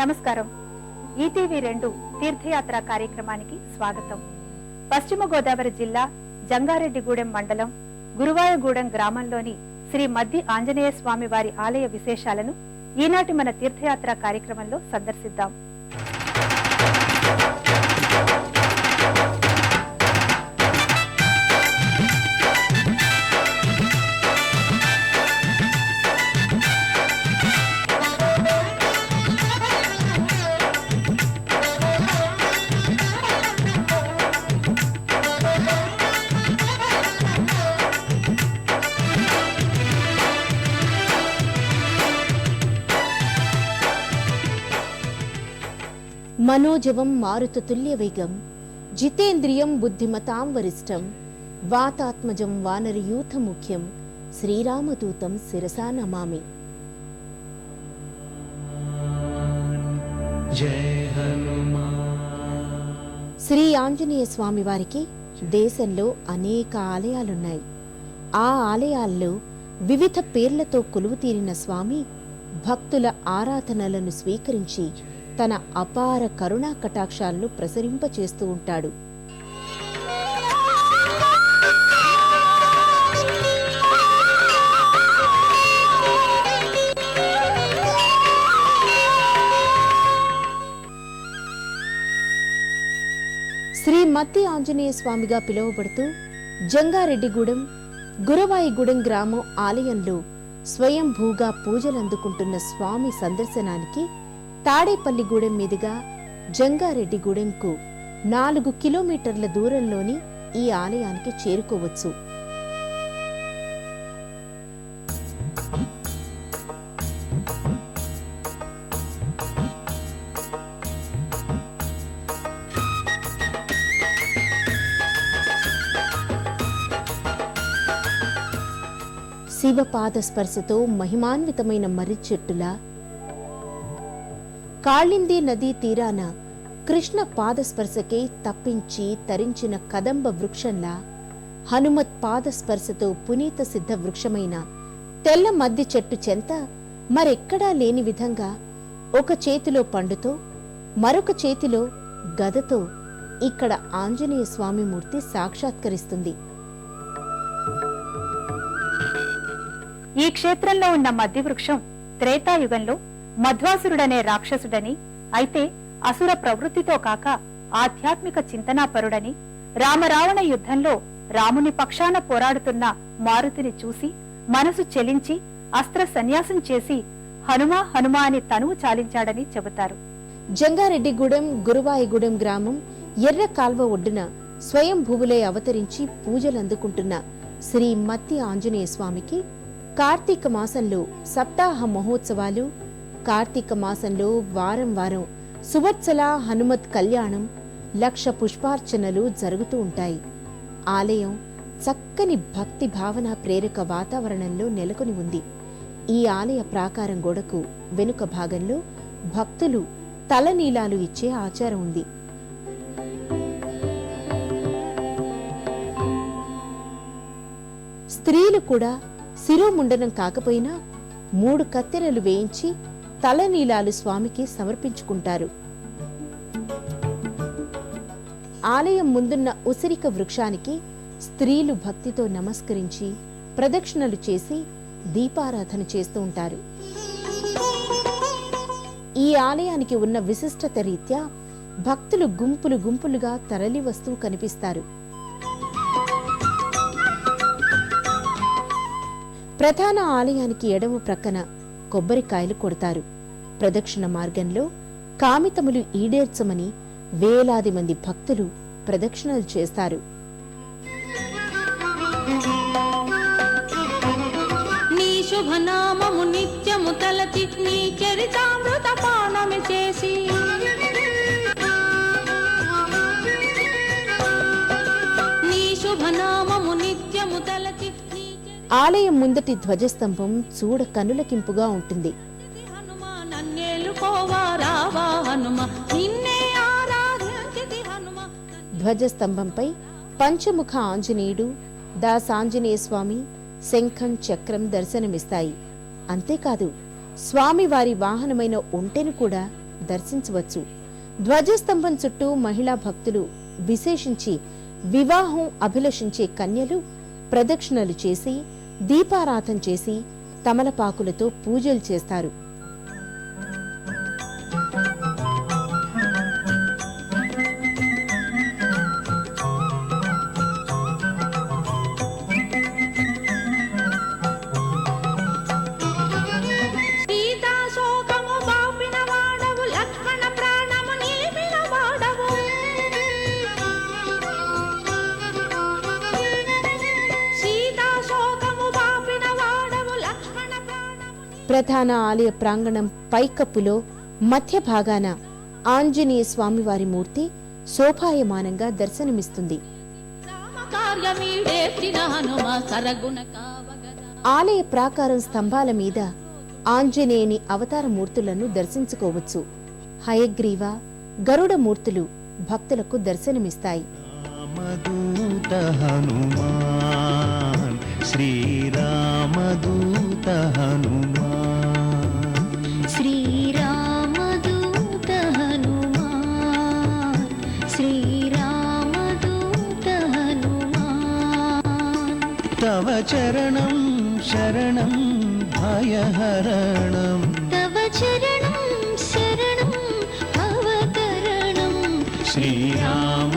నమస్కారం. ఈటీవీ రెండు తీర్థయాత్ర కార్యక్రమానికి స్వాగతం. పశ్చిమ గోదావరి జిల్లా జంగారెడ్డిగూడెం మండలం గురువాయగూడెం గ్రామంలోని శ్రీ మద్ది ఆంజనేయ స్వామి వారి ఆలయ విశేషాలను ఈనాటి మన తీర్థయాత్ర కార్యక్రమంలో సందర్శిద్దాం. మనోజవం మారుతు తుల్య వేగం. జితేంద్రియం బుద్ధిమతాం వరిష్టం. వాతాత్మజం వానరయూథ ముఖ్యం. శ్రీరామదూతం శిరసా నమామి. శ్రీ ఆంజనేయ స్వామి వారికి దేశంలో అనేక ఆలయాలున్నాయి. ఆ ఆలయాల్లో వివిధ పేర్లతో కొలువుతీరిన స్వామి భక్తుల ఆరాధనలను స్వీకరించి తన అపార కరుణా కటాక్షాలను ప్రసరింపచేస్తూ ఉంటాడు. శ్రీ మత్తి ఆంజనేయ స్వామిగా పిలువబడుతూ జంగారెడ్డిగూడెం గురవాయిగూడెం గ్రామం ఆలయంలో స్వయంభూగా పూజలందుకుంటున్న స్వామి సందర్శనానికి తాడేపల్లిగూడెం మీదుగా జంగారెడ్డిగూడెంకు నాలుగు కిలోమీటర్ల దూరంలోని ఈ ఆలయానికి చేరుకోవచ్చు. శివపాద స్పర్శతో మహిమాన్వితమైన మర్రి చెట్టులా. కాళింది నదీ తీరాన కృష్ణ పాదస్పర్శకే తప్పించి తరించిన కదంబ వృక్షంలా హనుమత్ పాదస్పర్శతో పునీత సిద్ధ వృక్షమైన తెల్ల మద్ది చెట్టు చెంత మరెక్కడా లేని విధంగా ఒక చేతిలో పండుతో మరొక చేతిలో గదతో ఇక్కడ ఆంజనేయ స్వామి మూర్తి సాక్షాత్కరిస్తుంది. ఈ క్షేత్రంలో ఉన్న మధ్యవృక్షం త్రేతాయుగంలో మధ్వాసురుడనే రాక్షసుడని అయితే అసుర ప్రవృత్తితో కాక ఆధ్యాత్మిక చింతనాపరుడని రామరావణ యుద్ధంలో రాముని పక్షాన పోరాడుతున్న మారుతిని చూసి మనసు చెలించి అస్త్ర సన్యాసం చేసి హనుమా హనుమా అని తనువు చాలించాడని చెబుతారు. జంగారెడ్డిగూడెం గురువాయిగూడెం గ్రామం ఎర్ర కాల్వ ఒడ్డున స్వయం భూవులే అవతరించి పూజలందుకుంటున్న శ్రీ మత్తి ఆంజనేయ స్వామికి కార్తీక మాసంలో సప్తాహ మహోత్సవాలు కార్తీక మాసంలో వారం వారం సువత్సల హనుమత్ కళ్యాణం లక్ష పుష్పార్చనలు జరుగుతూ ఉంటాయి. ఆలయం చక్కని భక్తి భావన ప్రేరక వాతావరణంలో నెలకొని ఉంది. ఈ ఆలయ ప్రాకారం గోడకు వెనుక భాగంలో భక్తులు తలనీలాలు ఇచ్చే ఆచారం ఉంది. స్త్రీలు కూడా శిరోముండనం కాకపోయినా మూడు కత్తెరలు వేయించి తలనీలాలు స్వామికి సమర్పించుకుంటారు. ఆలయం ముందున్న ఉసిరిక వృక్షానికి స్త్రీలు భక్తితో నమస్కరించి ప్రదక్షిణలు చేసి దీపారాధన చేస్తూ ఉంటారు. ఈ ఆలయానికి ఉన్న విశిష్టత రీత్యా భక్తులు గుంపులు గుంపులుగా తరలి వస్తూ కనిపిస్తారు. ప్రధాన ఆలయానికి ఎడమ ప్రక్కన కొబ్బరికాయలు కొడతారు. ప్రదక్షిణ మార్గంలో కామితములు ఈడేర్చమని వేలాది మంది భక్తులు ప్రదక్షిణలు చేస్తారు. నీ శుభనామము నిత్యము తలచి నీ చరితామృత పానమి చేసి ఆలయం ముందటి ధ్వజస్తంభం చూడ కనులకింపుగా ఉంటుంది. ధ్వజస్తంభంపై పంచముఖ ఆంజనేయుడు దాసాంజనేయ స్వామి శంఖం చక్రం దర్శనమిస్తాయి. అంతేకాదు స్వామివారి వాహనమైన ఒంటెను కూడా దర్శించవచ్చు. ధ్వజస్తంభం చుట్టూ మహిళా భక్తులు విశేషించి వివాహం అభిలషించే కన్యలు ప్రదక్షిణలు చేసి దీపారాధన చేసి తమలపాకులతో పూజలు చేస్తారు. ప్రధాన ఆలయ ప్రాంగణం పైకప్పులో మధ్య భాగాన ఆంజనేయ స్వామివారి మూర్తి శోభాయమానంగా దర్శనమిస్తుంది. ఆలయ ప్రాకారం స్తంభాల మీద ఆంజనేయుని అవతార మూర్తులను దర్శించుకోవచ్చు. హయగ్రీవ గరుడ మూర్తులు భక్తులకు దర్శనమిస్తాయి. శ్రీరామదూత హనుమాన్. ശരണം ഭയഹരണം തവ ശരണം ശരണം അവതരണം ശ്രീരാമ